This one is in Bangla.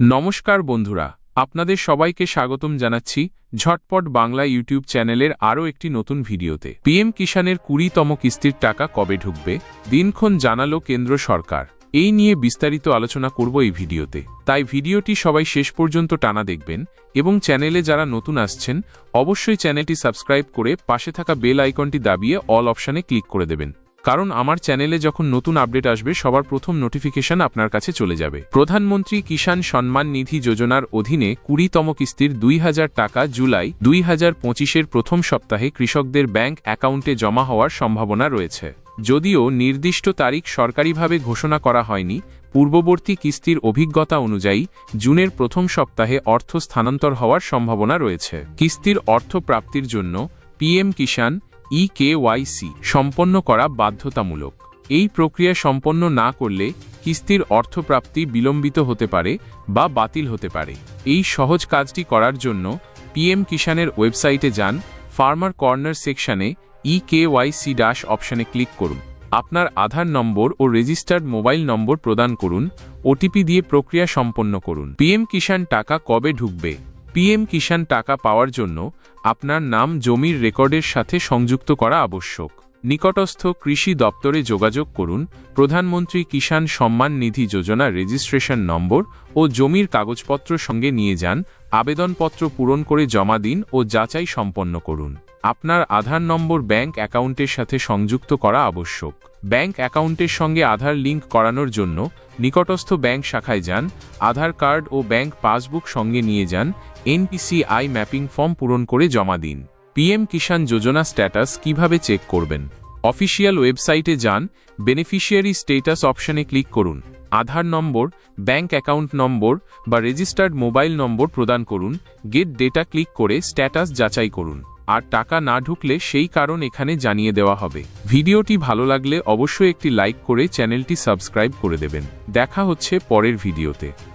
নমস্কার বন্ধুরা, আপনাদের সবাইকে স্বাগতম জানাচ্ছি ঝটপট বাংলা ইউটিউব চ্যানেলের আরও একটি নতুন ভিডিওতে। পিএম কিষানের কুড়িতম কিস্তির টাকা কবে ঢুকবে? দিনক্ষণ জানালো কেন্দ্র সরকার। এই নিয়ে বিস্তারিত আলোচনা করব এই ভিডিওতে। তাই ভিডিওটি সবাই শেষ পর্যন্ত টানা দেখবেন এবং চ্যানেলে যারা নতুন আসছেন, অবশ্যই চ্যানেলটি সাবস্ক্রাইব করে পাশে থাকা বেল আইকনটি দাবিয়ে অল অপশানে ক্লিক করে দেবেন। কারণ আমার চ্যানেলে যখন নতুন আপডেট আসবে, সবার প্রথম নোটিফিকেশন আপনার কাছে চলে যাবে। প্রধানমন্ত্রী কিষাণ সম্মান নিধি যোজনার অধীনে কুড়িতম কিস্তির দুই হাজার টাকা জুলাই দুই হাজার পঁচিশের প্রথম সপ্তাহে কৃষকদের ব্যাংক অ্যাকাউন্টে জমা হওয়ার সম্ভাবনা রয়েছে। যদিও নির্দিষ্ট তারিখ সরকারিভাবে ঘোষণা করা হয়নি, পূর্ববর্তী কিস্তির অভিজ্ঞতা অনুযায়ী জুনের প্রথম সপ্তাহে অর্থ স্থানান্তর হওয়ার সম্ভাবনা রয়েছে। কিস্তির অর্থ প্রাপ্তির জন্য পিএম কিষাণ ই কেওয়াইসি সম্পন্ন করা বাধ্যতামূলক। এই প্রক্রিয়া সম্পন্ন না করলে কিস্তির অর্থপ্রাপ্তি বিলম্বিত হতে পারে বা বাতিল হতে পারে। এই সহজ কাজটি করার জন্য পিএম কিষানের ওয়েবসাইটে যান, ফার্মার কর্নার সেকশানে ই কেওয়াইসি ডাশ অপশানে ক্লিক করুন। আপনার আধার নম্বর ও রেজিস্টার্ড মোবাইল নম্বর প্রদান করুন, ওটিপি দিয়ে প্রক্রিয়া সম্পন্ন করুন। পিএম কিষাণ টাকা কবে ঢুকবে? পিএম কিষাণ টাকা পাওয়ার জন্য আপনার নাম জমির রেকর্ডের সাথে সংযুক্ত করা আবশ্যক। নিকটস্থ কৃষি দপ্তরে যোগাযোগ করুন প্রধানমন্ত্রী কিষাণ সম্মান নিধি যোজনা রেজিস্ট্রেশন নম্বর ও জমির কাগজপত্র সঙ্গে নিয়ে যান, আবেদনপত্র পূরণ করে জমা দিন ও যাচাই সম্পন্ন করুন। আপনার আধার নম্বর ব্যাংক অ্যাকাউন্টের সাথে সংযুক্ত করা আবশ্যক। ব্যাংক অ্যাকাউন্টের সঙ্গে আধার লিঙ্ক করানোর জন্য নিকটস্থ ব্যাংক শাখায় যান, আধার কার্ড ও ব্যাংক পাসবুক সঙ্গে নিয়ে যান, এনপিসিআই ম্যাপিং ফর্ম পূরণ করে জমা দিন। পিএম কিষাণ যোজনা স্ট্যাটাস কীভাবে চেক করবেন? অফিসিয়াল ওয়েবসাইটে যান, বেনিফিশিয়ারি স্টেটাস অপশনে ক্লিক করুন, আধার নম্বর, ব্যাংক অ্যাকাউন্ট নম্বর বা রেজিস্টার্ড মোবাইল নম্বর প্রদান করুন, গেট ডেটা ক্লিক করে স্ট্যাটাস যাচাই করুন। আর টাকা না ঢুকলে সেই কারণ এখানে জানিয়ে দেওয়া হবে। ভিডিওটি ভালো লাগলে অবশ্যই একটি লাইক করে চ্যানেলটি সাবস্ক্রাইব করে দেবেন। দেখা হচ্ছে পরের ভিডিওতে।